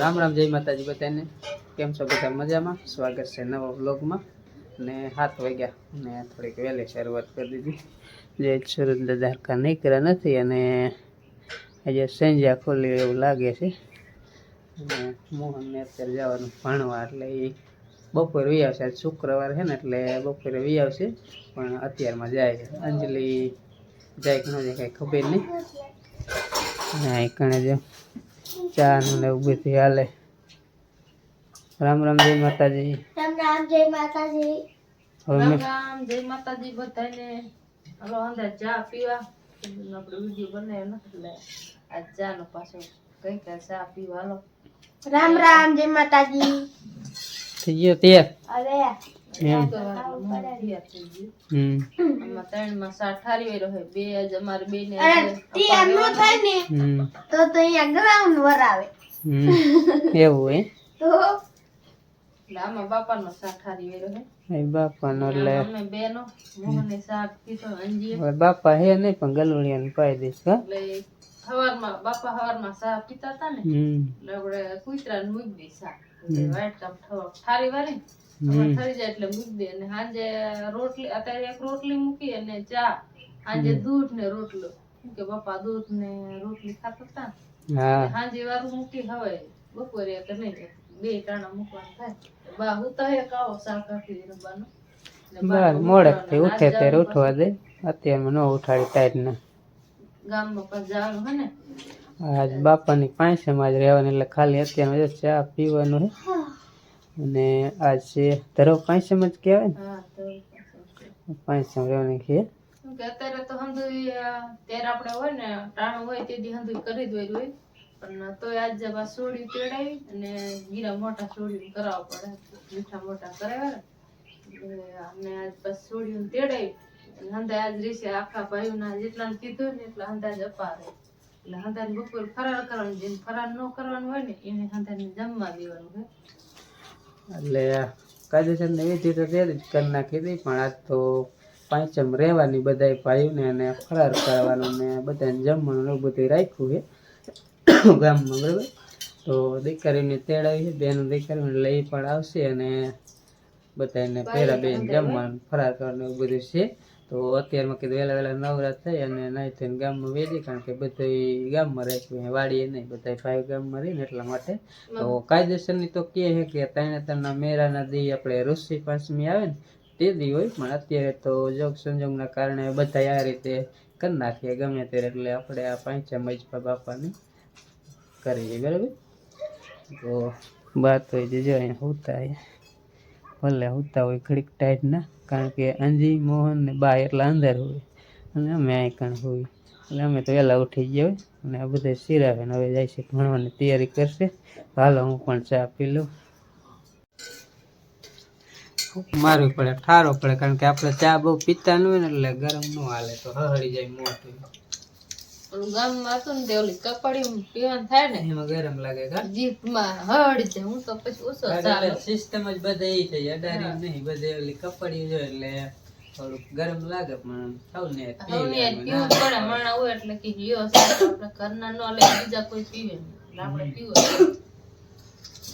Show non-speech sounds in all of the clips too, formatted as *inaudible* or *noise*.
રામ રામ, જય માતાજી બધાને. કેમ છો બધા મજામાં? સ્વાગત છે નવા વ્લોગમાં. ને હાથ વાગ્યા. ને થોડીક વહેલી શરૂઆત કરી દીધી. જે સુરત દ્વારકા નીકળ્યા નથી અને આજે સંજ્યા ખોલી એવું લાગે છે. અને મોહનને અત્યારે જવાનું ભણવા, એટલે એ બપોરે વી આવશે. આજ શુક્રવાર છે ને, એટલે બપોરે વી આવશે. પણ અત્યારમાં જાય છે. અંજલિ જાય કે ન જાય કાંઈ ખબર નહીં. ના એ કણે જો ચા ને એવું બધું હાલે. રામ રામ જય માતાજી. રામ રામ જય માતાજી. રામ રામ જય માતાજી બધાને. હાલો અંદર ચા પીવા. આપણે વીડિયો બનાવ્યો ને એટલે આ ચા નો પાછો કઈ કઈ ચા પીવા હાલો. રામ રામ જય માતાજી. થઈ ગયો તો અરે એવું હે તો એટલે આમાં બાપાનો એટલે અમે બે મોહને સા પીધો અંજી હવે બાપા હે નહીં પણ ગલુડિયાને પાઈ દઈશ હા. એટલે હવારમાં બાપા હવારમાં સા પીતા હતા ને એટલે આપણે કુતરાને મૂકી દઈ સા વાઈટ કામ ઠારી વાળી ઠરી જાય એટલે મૂકી દે. અને સાંજે રોટલી અત્યારે એક રોટલી મૂકી અને ચા. સાંજે દૂધ ને રોટલો. કે પપ્પા દૂધ ને રોટલી ખાતા હતા. સાંજે વારું મૂકી હવે બપોરે કે નહીં બે ટાણા મૂકવાનું થાય. બા હું તો એક આવો શાક આપી રમવાનું. ઉઠે ત્યારે ઉઠવા દે. અત્યારમાં ન ઉઠાડી ટાઈટ ને. ગામમાં પાછું જવાનું હે ને? આજ બાપાની પાંચેમાં જ રહેવાનું એટલે ખાલી અત્યારમાં ચા પીવાનું અને આ છે ધરો પાંચ સમજ કહેવાય ને? પાંચ તો રહેવાની છે. કે અત્યારે તો હંધુ ત્યારે આપણે હોય ને ટાણું હોય તે દી હંધુ કરી જ હોય. પણ તોય આજ બા સોડી તેડાવી અને ગીરા મોટા સોડી કરાવવા પડે. મીઠા મોટા કરાવ્યા અને આજ બસ સોડી તેડાવી અને હંધા આજ રીસે આખા ભાઈઓના જેટલા કીધું ને એટલા હંધા જ અપારે એટલે હંધા બપોર ફરાર કરવાનું જેને ફરાર ન કરવાનું હોય ને એને હંધા જમવા દેવાનું હોય. એટલે કાયદેસરની વિધિ તો ત્યારે જ કરી નાખી હતી પણ આજ તો પાંચમ રહેવાની બધાય ભાઈઓને અને ફરાર કરવાનું ને બધાને જમવાનું એવું બધું રાખ્યું છે. ગામમાં બરાબર? તો દીકરીને તેડાવી છે બેન દીકરીને લઈ પણ આવશે અને બધાને પહેલાં બેન જમવાનું ફરાર કરવાનું એવું બધું છે. તો અત્યારમાં કીધું વહેલા વહેલા નવરા થઈ અને નહીં થઈને ગામમાં વેચી કારણ કે બધા ગામમાં રાખ્યું વાડીએ નહીં બધા ફાઈવ ગામમાં રહીને એટલા માટે. તો કાયદેસરની તો કહે છે કે ત્રણે ત્રણના મેરાના દી આપણે ઋષિ પાંચમી આવે ને તે દી હોય પણ અત્યારે તો જોગ સંજોગના કારણે બધા આ રીતે કરી નાખીએ ગમે ત્યારે એટલે આપણે આ પાંચે મજબા બાપાની કરીએ બરાબર? તો વાત હોય છે જો અહીંયા હોતા ભલે હોતા હોય ઘડીક ટાઈટ ના, કારણ કે અંજી, મોહન ને બા એટલા અંદર હોય. અને અમે અહીં કણ હોય. એટલે અમે તો વહેલા ઉઠી ગયા હોય. અને આ બધા સિરાવે હવે જાય છે ભણવાની તૈયારી કરશે. હાલો હું પણ ચા પી લઉં. મારવી પડે, ઠારો પડે, કારણ કે આપણે ચા બહુ પીતા ન હોય ને એટલે ગરમ ન હાલે, તો હળી જાય મોટું ઓલું ગામમાં હતું ને તે ઓલી કપાડી પીવાનું થાય ને એમાં ગરમ લાગે કા? જીભમાં હળ છે હું તો પછી ઓછો ચાલે. સિસ્ટમ જ બધે એ છે અડારી નહીં બધે ઓલી કપડી જો એટલે થોડુંક ગરમ લાગે પણ થાવ ને. પીવું પડે માણા હોય એટલે કે લ્યો આપણે ઘરના ન લે બીજા કોઈ પીવે એટલે આપણે પીવું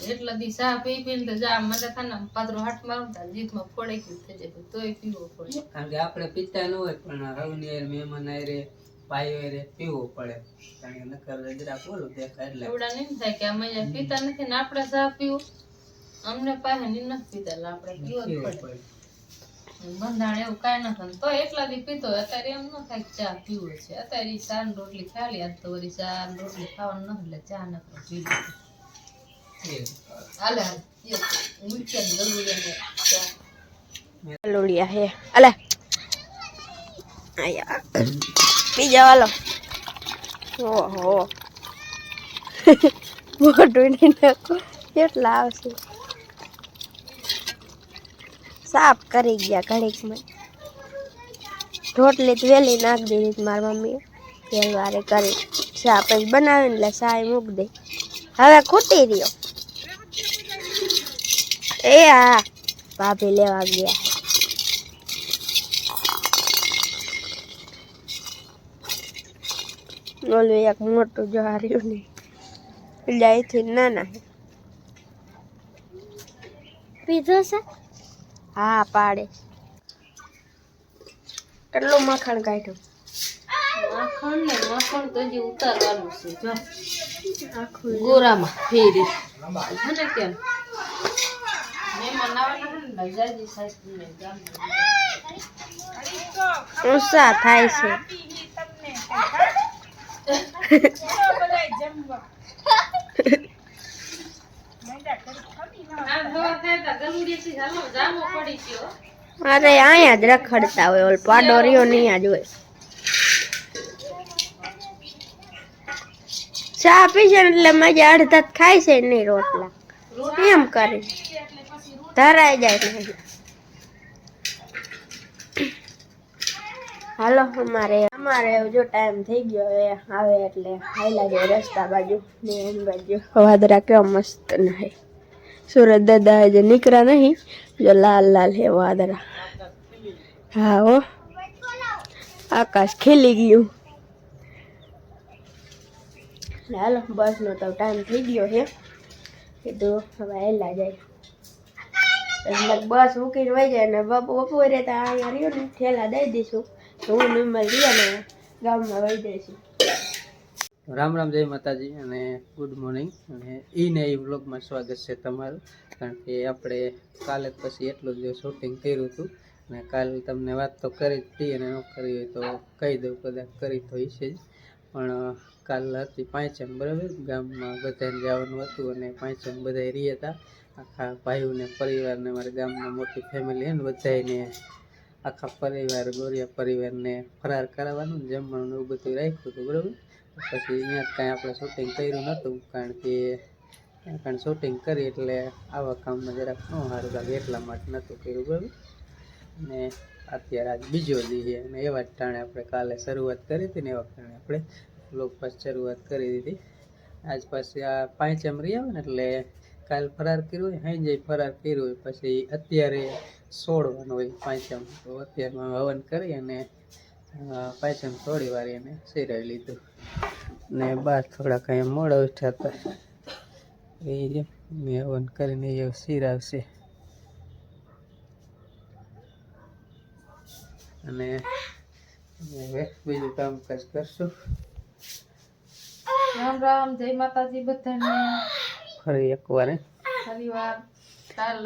એટલા દી ચા પી પીને તો જા મજા ખાને પાત્રો હાથ મારું તો જીભમાં ફોડે ગયું થઈ જાય તોય પીવો પડે. કારણ કે આપણે પીતા ન હોય પણ હારે મહેમાન હારે ભાઈઓ હારે પીવું પડે. કારણ કે નકર જરાક ઓલું દેખાય એટલે. એવડા નહીં થાય કે અમે પીતા નથી ને આપણે ચા પીવું. અમને પાસે ની નથી પીતા આપણે પીવો જ પડે. પડે. બંધાણ એવું કાંઈ નથી તો એટલા દી પીતો અત્યારે એમ ન થાય ચા પીવો છે. અત્યારે ચા ને રોટલી ખાલી આજ તો વળી ચા ને રોટલી ખાવાનું ન એટલે ચા ન પી. હાલે હાલે. યો, મૂક્યા ને ગલુડિયાને ચા લોડિયા હે. અલે આયા. બીજા વાલો ઓહો *laughs* મોટું નાખો. કેટલા આવશે? સાફ કરી ગયા ઘડીકમાં રોટલી તો વહેલી નાખી દીધી મારી મમ્મીએ. પહેલવારે કરી ચા પછી બનાવીને એટલે ચા મૂકી દે હવે ખૂટી રહ્યો. એ હા ભાભી લેવા ગયા. ઓલું એક મોટું જવાર્યું નહીં એટલે અહીંથી નાના છે. પીધો છે? હા પાડે. કેટલું મખણ કાઢ્યું? માખણ ને માખણ તો હજી ઉતારવાનું છે જો. આખું ગોરામાં ફેરી. ને કેમ? ને ને ઊંચા થાય છે આ હવા થાય તો ગલુડીથી હાલો જામો પડી ગયો અરે અહીંયા જ રખડતા હોય, ઓલ પાડો રહ્યો ને અહીંયા હોય. ચા પીશે એટલે મજા અડધા ખાય છે નહીં રોટલા. એમ કરે. ધરાઈ જાય ને હાલો, અમારે અમારે જો ટાઈમ થઈ ગયો એ. આવે એટલે હાઈલા જાય રસ્તા બાજુ ને એમ બાજુ. વાદરા કેવા મસ્ત નહીં. સુરત દાદા જે નીકળ્યા નહીં. જો લાલ લાલ હે વાદળા. હા હો. આકાશ ખીલી ગયું. હાલો બસનો તો ટાઈમ થઈ ગયો છે કીધું હવે હેલા જાય. એટલે બસ મૂકીને વહી જાય ને બપો બપોરે તો અહીંયા રહ્યો ને થેલા દઈ દઈશું. હું નિર્મલ ને ગામમાં વહી જઈશું રામ રામ, જય માતાજી અને ગુડ મોર્નિંગ અને ઈને એ વ્લોગમાં સ્વાગત છે તમારું, કારણ કે આપણે કાલે પછી એટલું જ શૂટિંગ કર્યું હતું. અને કાલે તમને વાત તો કરી જ હતી અને ન કરી હોય તો કહી દઉં, કદાચ કરી તો હશે જ. પણ કાલ હતી પાંચમ, બરાબર? ગામમાં બધાને જવાનું હતું અને પાંચમ બધા રહ્યા હતા. આખા ભાઈઓને પરિવારને મારા ગામમાં મોટી ફેમિલી અને બધાને આખા પરિવાર, ગોરિયા પરિવારને ફરાર કરાવવાનું, જમવાનું એવું બધું રાખ્યું હતું, બરાબર? પછી અહીંયા કાંઈ આપણે શૂટિંગ કર્યું નહોતું, કારણ કે કારણ શૂટિંગ કરી એટલે આવા કામમાં જરાક ન સારું લાગે, એટલા માટે નહોતું કર્યું, બરાબર? અને અત્યારે આજ બીજો દી અને એવા જ ટાણે આપણે કાલે શરૂઆત કરી હતી ને એવા ટાણે આપણે બ્લોગ પાસ શરૂઆત કરી દીધી. આજ પાસે આ પાંચ એમ રહ્યા આવે ને એટલે કાલ ફરાર કર્યું હોય હાઈ જઈ ફરાર કર્યું હોય, પછી અત્યારે સોડવાનું હોય પાંચમ. તો અત્યારમાં હવન કરી અને પાંચમ થોડી વાર એને સિરાવી લીધું. ને બાર થોડા કાંઈ મોડા ઉઠ્યા હતા. એ મેં હવન કરીને એ સિરાવશે. અને હવે બીજું કામકાજ કરશું. રામ રામ, જય માતાજી બધાને. ફરી એકવાર ફરીવાર કાલ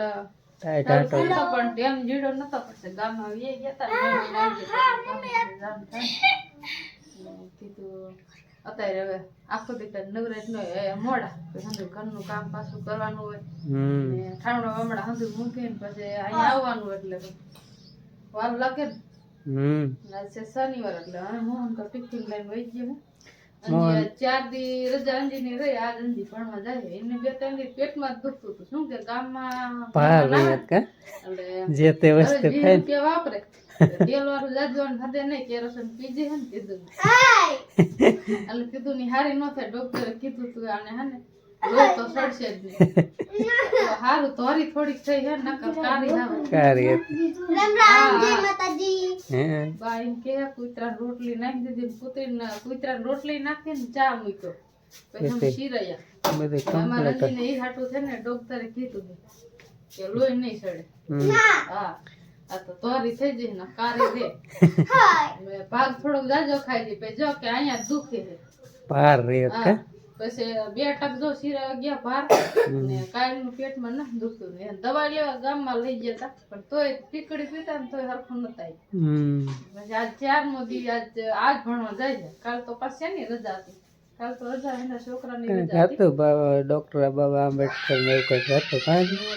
કાલ આટો નતો પણ જીડો નતો પડશે ગામમાં ગયા તા કીધું અત્યારે હવે આખો ન મોડા ઘરનું કામ પાછું કરવાનું હોય. ઠામડો હમણાં હંધું મૂકીને પછી અહીંયા આવવાનું એટલે વાર લાગે ને. શનિવાર એટલે અને મોહન તો ટિફિન લઈને વહી ગયો ચાર દી રજા અંજીની રહી આજ અંજી ભણવા જાય. એને બે ત્રણ દી પેટમાં જ દુખતું હતું. શું કે ગામમાં ભાર કા? જે તે વસ્તુ ખાય વાપરે. *laughs* તેલ વાળું જાજવાનું હદે નહીં. કેરોસીન પીજે હે ને કીધું. એટલે કીધું ની હારી ન થાય. ડોક્ટરે કીધું તું આને હે ને રોટલી નાખી દીધી ને રોટલી નાખી ને ચા મૂક્યો. ડોક્ટરે કીધું કે લોહી નહીં સડે. હા. આ તો તોરી થઈ જઈ ને કારી દે ભાગ થોડોક જાજો ખાઈ દી પછી જો કે અહીંયા દુખે છે. હા. કા? પછી બે ટક જો શીરા ગયા ભાર ને કાલનું પેટમાં ના દુખતું ને દવા લેવા ગામમાં લઈ ગયા તા પણ તોય પીકડી પીતા ને તોય હરખું નતા પછી આજ ચાર નો દી આજ આજ ભણવા જાય છે. કાલ તો પાસે ની રજા હતી. કાલ તો રજા એના છોકરાની રજા હતી. બાબા ડોક્ટર બાબા આંબેડકર ને એવું કઈ હતું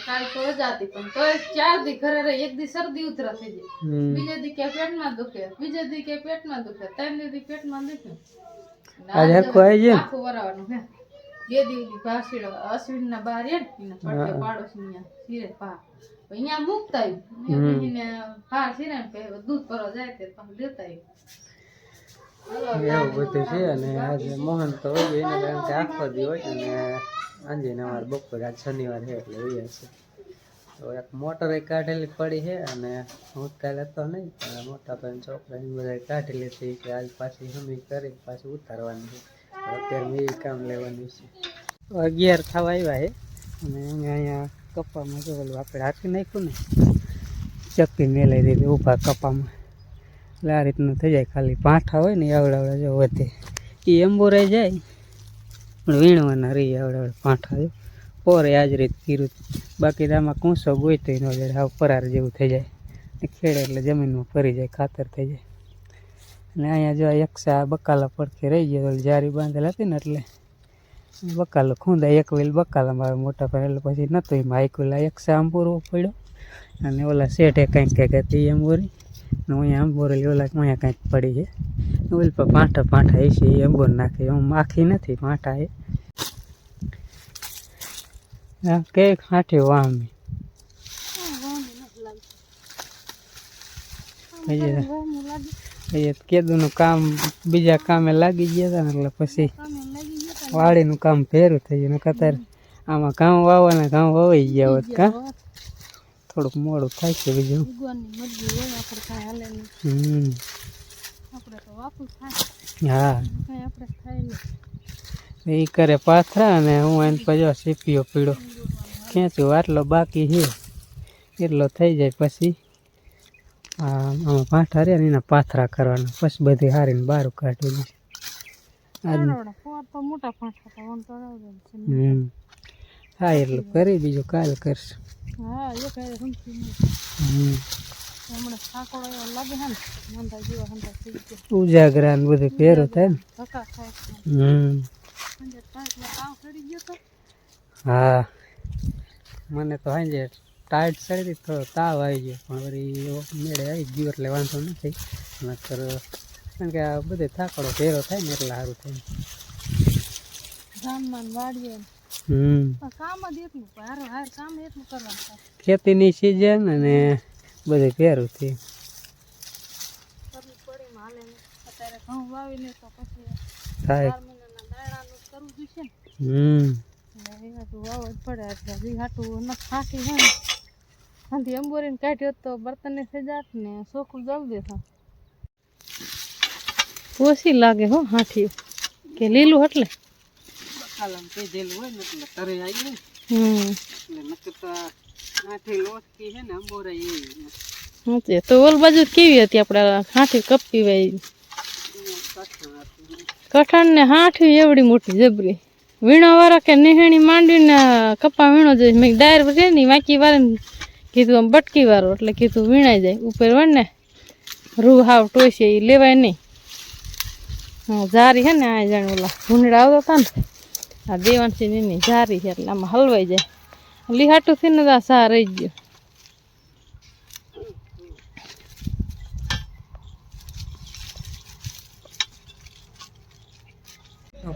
કાલ તો રજા હતી પણ તોય ચાર દી ઘરે રહી એક દી શરદી ઉતરા થઈ જાય બીજે દી કે પેટમાં દુખે બીજે દી કે પેટમાં દુખે ત્રણ દી પેટમાં દુખે. આજે હરખું આવી જાય આખું વરાવાનું હે. બે દી ભાસીડો અશ્વિન ના બાર એ ને પાડોશી સિરે પા. અહીંયા મૂકતા બેહીને સિરે ને દૂધ ભરવા જાય તે લેતા દેતા એવું બધું છે અને આજે મોહન તો હોય એના કારણ કે આખો દી હોય અને આજે નવાર બપોર આજ શનિવાર છે એટલે હોય છે. તો એક મોટર કાઢેલી પડી છે અને હું કાલે હતો નહીં, પણ મોટા ભાઈ છોકરા એ બધા કાઢેલી હતી કે આજ પાછી હમી કરી પાછી ઉતારવાની છે. અત્યારે મેં કામ લેવાનું છે. અગિયાર થવા આવ્યા છે અને અહીંયા કપામાં જો આપણે હાથી નાખ્યું ને, ચક્કી મેલાઈ દીધી ઊભા કપામાં એટલે આ રીતનું થઈ જાય, ખાલી પાઠા હોય ને આવડા આવડા જો વધે. એ એમ્બોરાઈ જાય, પણ વીણવાના રહી આવડા પાંઠા જો. પોરે આ જ રીત કીરું બાકી તો આમાં કૂંસો ગોઈતો ન જાય હાવ પરાર જેવું થઈ જાય. ખેડે એટલે જમીનમાં ફરી જાય, ખાતર થઈ જાય. અને અહીંયા જો એકસા બકાલા પડખે રહી ગયો જારી બાંધેલ હતી ને એટલે બકાલો ખૂંદા, એક વેલ બકાલા મારા મોટા ભાઈ, એટલે પછી નહોતું એમાં આઈકુલા એકસા આમ પૂરવો પડ્યો અને ઓલા શેઠે કંઈક કંઈક હતી એમ બોરી ને અહીંયા આંબોરેલી ઓલા અહીંયા કંઈક પડી છે. ઓલ પર પાંઠા પાંઠા એ છે એ બોર નાખે. આમ આખી નથી, પાંઠા એ કે હાથે વામી. કેદુનું કામ બીજા કામે લાગી ગયા હતા એટલે પછી વાડીનું કામ ફેરું થઈ ગયું. અત્યારે આમાં ઘઉં વાવવાના ઘઉં વવાઈ ગયા હોત કા. થોડુંક મોડું થાય છે બીજું. હમ. હા. એ કરે પાથરા અને હું એને પછી સીપીઓ પીળો ખેંચ્યો આટલો બાકી છે એટલો થઈ જાય પછી આમાં પાઠા રહ્યા ને એના પાથરા કરવાના પછી બધી હારીને બહાર કાઢી દે હા એટલું કરી બીજું કાલ કરશું ઉજાગરા ને બધું પહેરો થાય ને હમ હા. મને તો હાંજે ટાઈટ ચડી થોડો તાવ આવી ગયો. પણ વળી મેળે આવી ગયો એટલે વાંધો નથી. નકર કારણ કે આ બધે થાકડો ભેરો થાય ને એટલે સારું થાય. હમ. ખેતીની સિઝન અને બધે પહેરું થયું. થાય હમ એમ્બોરીને કાઢ્યો તો બર્તન સજાત ને ચોખ્ખું જલ્દી થાય ઓછી લાગે હો હાથી કે લીલું એટલે બકાલામાં પીધેલું હોય ને એટલે તરે આવી ને હમ એટલે નકર તો આઠી લોટકી છે ને અંબોરા એવી શું છે તો ઓલ બાજુ કેવી હતી આપણે હાથી કપી વાય કઠણ ને હાઠી એવડી મોટી જબરી વીણા વાળા કે નિહેણી માંડીને કપા વીણો જાય મેં ડાયર છે ને વાંકી વાર કીધું, આમ બટકી વાળો. એટલે કીધું, વીણાઈ જાય. ઉપર વળ ને રૂ હાવ ટોય એ લેવાય નહીં. હા, જારી છે ને આ જાણે ઓલા ભૂંડડા આવતા હતા ને, આ દેવાંશી ની જારી છે એટલે આમાં હલવાઈ જાય. લીહાટું થઈને આ સા રહી ગયો.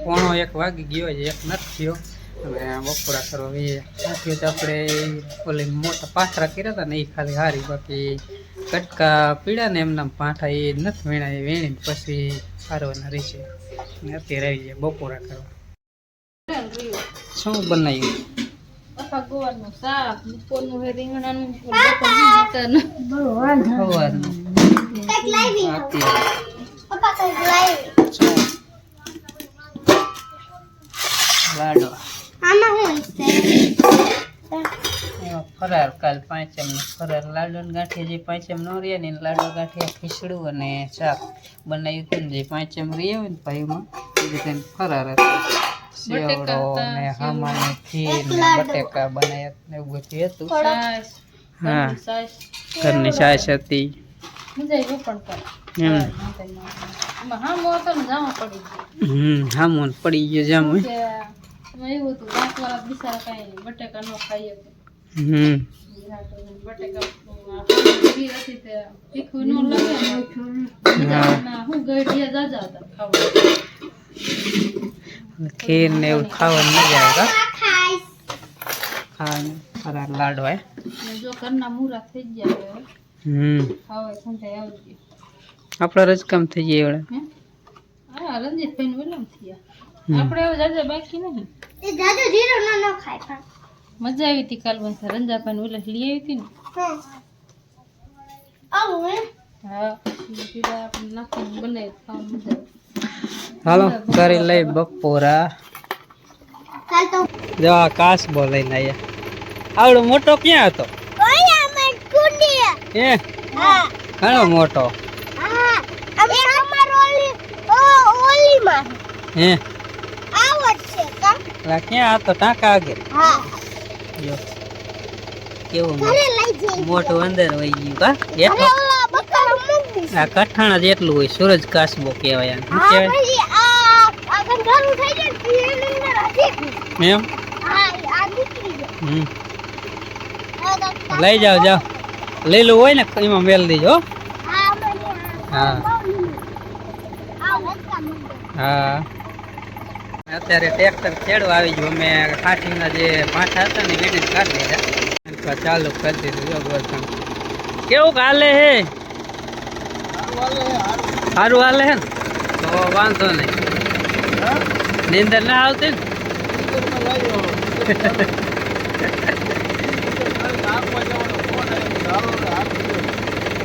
પોણો એક વાગી ગયો છે એક નથી થયો. અને બપોરા કરવા એ તો આપણે ઓલી મોટા પાથરા કર્યા હતા ને એ ખાલી હારી બાકી કટકા પીડા ને એમના પાઠા એ નથી વીણા એ વીણી પછી હારવાના રહેશે. ને અત્યારે આવી જાય બપોરા કરવા. શું બનાવ્યું? ગોળનું શાક બપોરનું હે રીંગણાનું અત્યારે આમાં હું એમાં ફરાર કાલ પાંચમ નો ફરાર લાડુ ને ગાંઠિયા જે પાંચમ નો રહે ને લાડુ ગાંઠિયા ખીચડું અને શાક બનાવ્યું હતું ને જે પાંચમ રહી હોય ને ભાઈમાં એ બધાને ફરાર હતો. સેવડો ને હમાની ખીર ને બટેકા બનાવ્યા ને એવું બધું હતું. હા. ઘરની સાસ. હતી. હમ હામો પડી ગયો જામ. હોય એવું હતું દાંતવાળા બિચારા કાંઈ બટેકા ન ખાઈ હમ. ખીર ન ખાવા. એવું ખાવાની મજા આવે ખાવાનું ફરાર લાડવા. હે. જો ઘરના મૂરા થઈ ગયા હમ. ખાવા સંધાઈ આવજે. આપણા રજકામ થઈ જાય એવડે. હે? રંજીતભાઈ નું વેલમ થયા. આપણે હવે જાજા બાકી નહીં. મજા આવી હતી કાલ પાસે રંજાભાઈ નું ઓલા લઈ આવી હતી ને. હા? પીડા આપણે નાખીને બનાવી ખાવાની મજા આવે હાલો કરી લઈ બપોરા. જો આ કાસબો ને આયા. આવડો મોટો ક્યાં હતો? એ? ઘણો મોટો. હે? આ ક્યાં હતો ટાંકા આગળ. જો કેવું મોટું અંદર હોય ગયું કા હેઠો આ કઠાણા જેટલું હોય સૂરજ કાસબો કહેવાય આને. એમ? હમ. લઈ જાઓ જાઓ. લીલું હોય ને એમાં મેલ દેજો હો. હા હા. અત્યારે ટ્રેક્ટર ખેડવા આવી ગયું. અમે કાઠીના જે પાઠા હતા ને એને કાઢી તો ચાલુ કરી દીધું ગોઠણ કેવું હાલે હે? સારું હાલે હે તો વાંધો નહીં. નીંદર ના આવતી ને?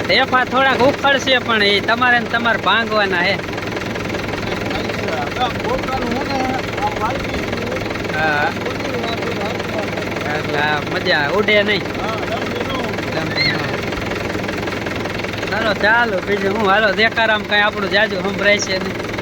ટેપા થોડાક ઉખડશે પણ એ તમારે તમારે ભાંગવાના હે. મજા, ઉડે નહીં. ચાલો ચાલો, બીજું હું હાલો, દેખારામ કઈ આપણું જાજુ સંભળાય છે નહીં.